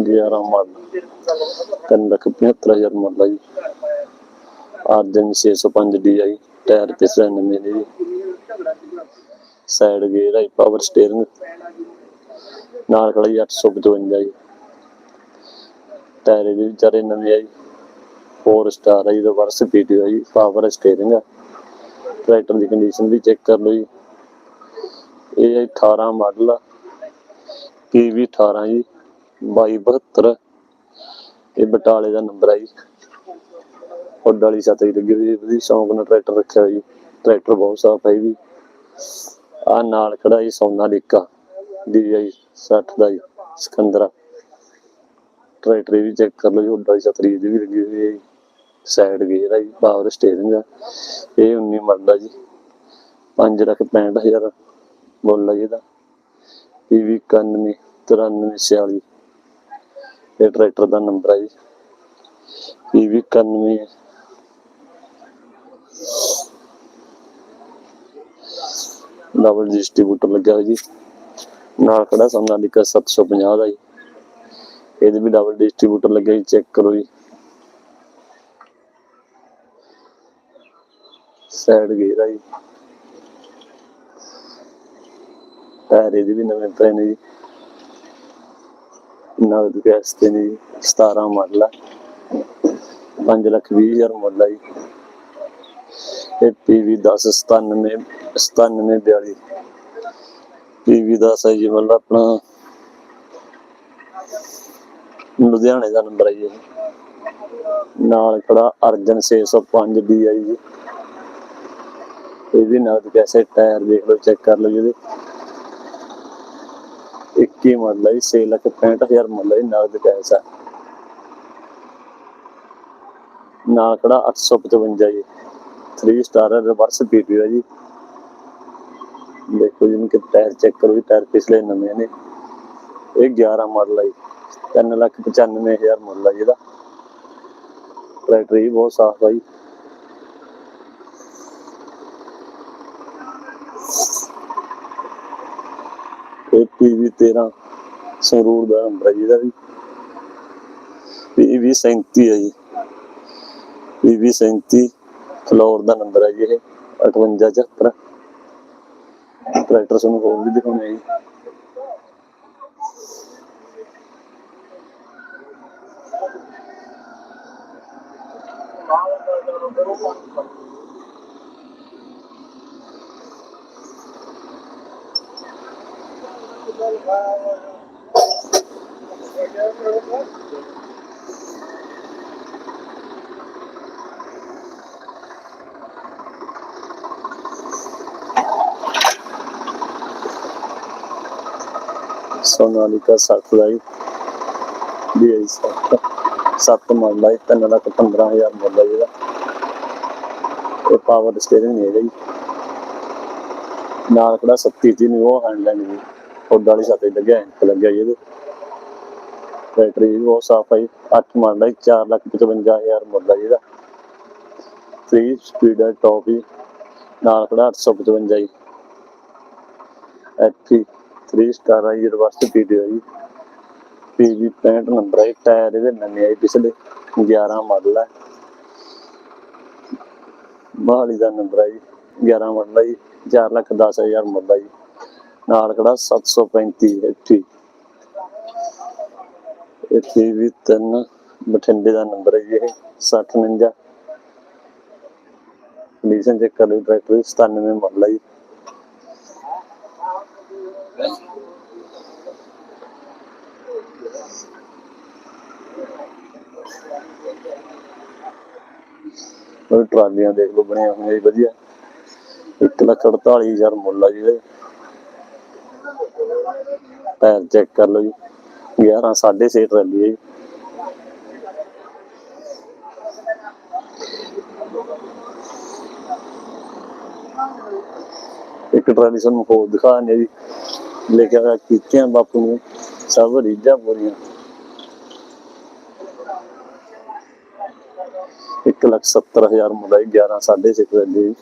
ਗਿਆਰਾਂ ਮਾਡਲ ਤਿੰਨ ਲੱਖ 75000 ਮਾਡਲ ਜੀ। ਆਰਜਨ 605 DI ਟਾਇਰ ਪਿਛਲੇ ਨਵੇਂ ਨੇ ਸਾਈਡ ਗੇਅਰ ਹੈ ਪਾਵਰ ਸਟੀਅਰਿੰਗ ਨਾਲ ਖੜਾ ਜੀ 855 ਜੀ। ਟਾਇਰ ਇਹਦੇ ਵਿਚਾਰੇ ਨਵੇਂ ਆ ਜੀ। 4 ਸਟਾਰ ਹੈ ਜੀ ਰਿਵਰਸ ਪੀਟੀ ਜੀ ਪਾਵਰ ਸਟੀਅਰਿੰਗ ਆ। ਟਰੈਕਟਰ ਦੀ ਕੰਡੀਸ਼ਨ ਵੀ ਚੈੱਕ ਕਰ ਲਓ ਜੀ। ਇਹ 18 ਮਾਡਲ ਆ PV 18 ਜੀ 2272 ਇਹ ਬਟਾਲੇ ਦਾ ਨੰਬਰ ਹੈ ਜੀ। ਹੁੱਡ ਵਾਲੀ ਛੱਤ ਹੀ ਲੱਗੀ ਹੋਈ ਵਧੀਆ ਸ਼ੌਂਕ ਨਾਲ ਟਰੈਕਟਰ ਰੱਖਿਆ ਜੀ। ਟਰੈਕਟਰ ਬਹੁਤ ਸਾਫ਼ ਹੈ ਜੀ। ਆ ਨਾਲ ਖੜਾ ਜੀ ਸੋਨਾ ਲਿਕਾ DI 60 ਦਾ ਜੀ, ਸਿਕੰਦਰਾ। ਟਰੈਕਟਰ ਵੀ ਚੈੱਕ ਕਰ ਲਓ ਜੀ ਹੁੱਡ ਵਾਲੀ ਛਤਰੀ ਇਹਦੀ ਵੀ ਲੱਗੀ ਹੋਈ ਹੈ ਸਾਈਡ ਗੇਅਰ ਹੈ ਜੀ ਪਾਵਰ ਸਟੀਅਰਿੰਗ ਆ। ਇਹ 19 ਮਾਡਲ ਜੀ। 5 ਲੱਖ 65000 ਮੁੱਲ ਆ ਇਹਦਾ। PV 91 9346 ਇਹ ਟਰੈਕਟਰ ਦਾ ਨੰਬਰ ਹੈ ਜੀ। PV 91 ਡਬਲ ਡਿਸਟ੍ਰੀਬਿਊਟਰ ਲੱਗਿਆ ਹੋਇਆ ਜੀ। ਨਾਲ ਖੜਾ ਸੋਨਾਲੀਕਾ 750 ਦਾ ਜੀ। ਇਹਦੇ ਵੀ ਡਬਲ ਡਿਸਟ੍ਰੀਬਿਊਟਰ ਲੱਗਿਆ ਜੀ ਚੈੱਕ ਕਰੋ ਜੀ। ਸਾਈਡ ਗੇਅਰ ਆ ਜੀ। ਟਾਇਰ ਇਹਦੇ ਵੀ ਨਵੇਂ ਪਏ ਨੇ ਜੀ। ਨਗਦ ਗੈਸ ਤੇ ਨੇ 17 ਮਾਡਲ ਆ। 5 ਲੱਖ 20 ਹਜ਼ਾਰ ਮੁੱਲ ਆ ਜੀ। ਇਹ ਪੀਵੀ 10 97 97 42 ਪੀਵੀ 10 ਹੈ ਜੀ ਮਤਲਬ ਆਪਣਾ ਲੁਧਿਆਣੇ ਦਾ ਨੰਬਰ ਹੈ ਜੀ ਨਾਲ ਖੜਾ ਅਰਜਨ 605 ਡੀ ਆਈ ਜੀ। ਇਹਦੀ ਨਗਦ ਕੈਸੇ ਟਾਇਰ ਦੇਖ ਲਓ ਚੈੱਕ ਕਰ ਲਓ ਜਿਹਦੇ 21 ਮਾਡਲ ਜੀ 6 ਲੱਖ 65000 ਮੁੱਲ ਜੀ, ਨਗਦ ਕੈਸ ਨਾਲ ਖੜਾ 855 ਜੀ। 3 ਸਟਾਰ ਰਿਵਰਸ ਪੀਪੀ ਹੈ ਜੀ। ਦੇਖੋ ਜੀ ਕਿ ਟਾਇਰ ਚੈੱਕ ਕਰੋ ਜੀ ਟਾਇਰ ਪਿਛਲੇ ਨਵੇਂ ਨੇ। ਇਹ 11 ਮਾਡਲ ਹੈ ਜੀ 3 ਲੱਖ 95000 ਮੁੱਲ ਹੈ ਜੀ ਇਹਦਾ। ਟਰੈਕਟਰ ਵੀ ਬਹੁਤ ਸਾਫ਼ ਹੈ ਜੀ। ਇਹ ਪੀਵੀ 13 ਸੰਗਰੂਰ ਦਾ ਨੰਬਰ ਹੈ ਜੀ ਵੀ। ਪੀਵੀ 37 ਹੈ ਜੀ। ਪੀਵੀ 37 ਫਲੋਰ ਦਾ ਨੰਬਰ ਹੈ ਜੀ ਇਹ 5874 ਟਰੈਕਟਰ ਸਾਨੂੰ ਹੋਰ ਵੀ ਦਿਖਾਉਣੇ ਜੀ। ਸੋਨਾਲੀਕਾ 60 ਦਾ ਜੀ DI 7 ਸੱਤ ਮਾਡਲ ਹੈ 3 ਲੱਖ 15000 ਮੁੱਲ ਹੈ ਇਹਦਾ ਇਹ ਪਾਵਰ ਸਟੀਅਰਿੰਗ ਨਹੀਂ ਹੈਗਾ ਜੀ ਨਾਲ ਕਿਹੜਾ 37 ਜੀ ਨਹੀਂ ਉਹ ਹੈਂਡਲ ਵਾਲੀ ਛੱਤ ਲੱਗਿਆ ਐਂਕ ਲੱਗਿਆ ਜੀ ਇਹਦੇ। ਬੈਟਰੀ ਵੀ ਬਹੁਤ ਸਾਫ਼ ਹੈ 8 ਮਾਡਲ ਹੈ 4 ਲੱਖ 55000 ਮੁੱਲ ਹੈ ਇਹਦਾ। 3 ਸਪੀਡ ਹੈ ਟੌਪ ਹੀ ਨਾਲ ਕਿਹੜਾ 855 ਜੀ। ਐਫੀ 3 ਸਟਾਰ ਹੈ ਯੂਨੀਵਰਸਿਟੀ ਪੀਡੀ ਹੈ ਪੀਵੀ 65 ਨੰਬਰ ਹੈ ਟਾਇਰ ਇਹਦੇ ਨਵੇਂ ਆਏ ਪਿਛਲੇ 11 ਮਾਡਲ ਹੈ ਮਹਾਲੀ ਦਾ ਨੰਬਰ ਹੈ ਜੀ 11 ਮਾਡਲ ਹੈ ਜੀ 4 ਲੱਖ 10000 ਮੁੱਲ ਹੈ ਜੀ। ਨਾਲ ਕਿਹੜਾ 735 ਇੱਥੇ ਇਹ ਪੀਵੀ 3 ਬਠਿੰਡੇ ਦਾ ਨੰਬਰ ਹੈ ਜੀ ਇਹ 6049 ਕੰਡੀਸ਼ਨ ਚੈੱਕ ਕਰ ਲਓ ਟਰੈਕਟਰ 97 ਮਾਡਲ ਹੈ ਜੀ। ਉਹ ਟਰਾਲੀਆਂ ਦੇਖ ਲਓ ਬਣੀਆਂ ਹੋਈਆਂ ਜੀ, ਵਧੀਆ। 1 ਲੱਖ 48000 ਮੁੱਲ ਆ ਜੀ ਟਾਇਰ ਚੈੱਕ ਕਰ ਲਓ ਜੀ। 11 6.5 ਟਰਾਲੀ ਹੈ ਜੀ। ਇੱਕ ਟਰਾਲੀ ਸਾਨੂੰ ਹੋਰ ਦਿਖਾ ਨੇ ਜੀ। ਲਿਖਿਆ ਕੀਤੀਆਂ ਬਾਪੂ ਨੂੰ। ਸਭ ਰੀਝਾਂ ਪੂਰੀਆਂ। ਇੱਕ ਲੱਖ ਸੱਤਰ ਹਜ਼ਾਰ ਮੁੰਡਾ 11 ਸਾਢੇ ਛੇ ਟਰਾਲੀ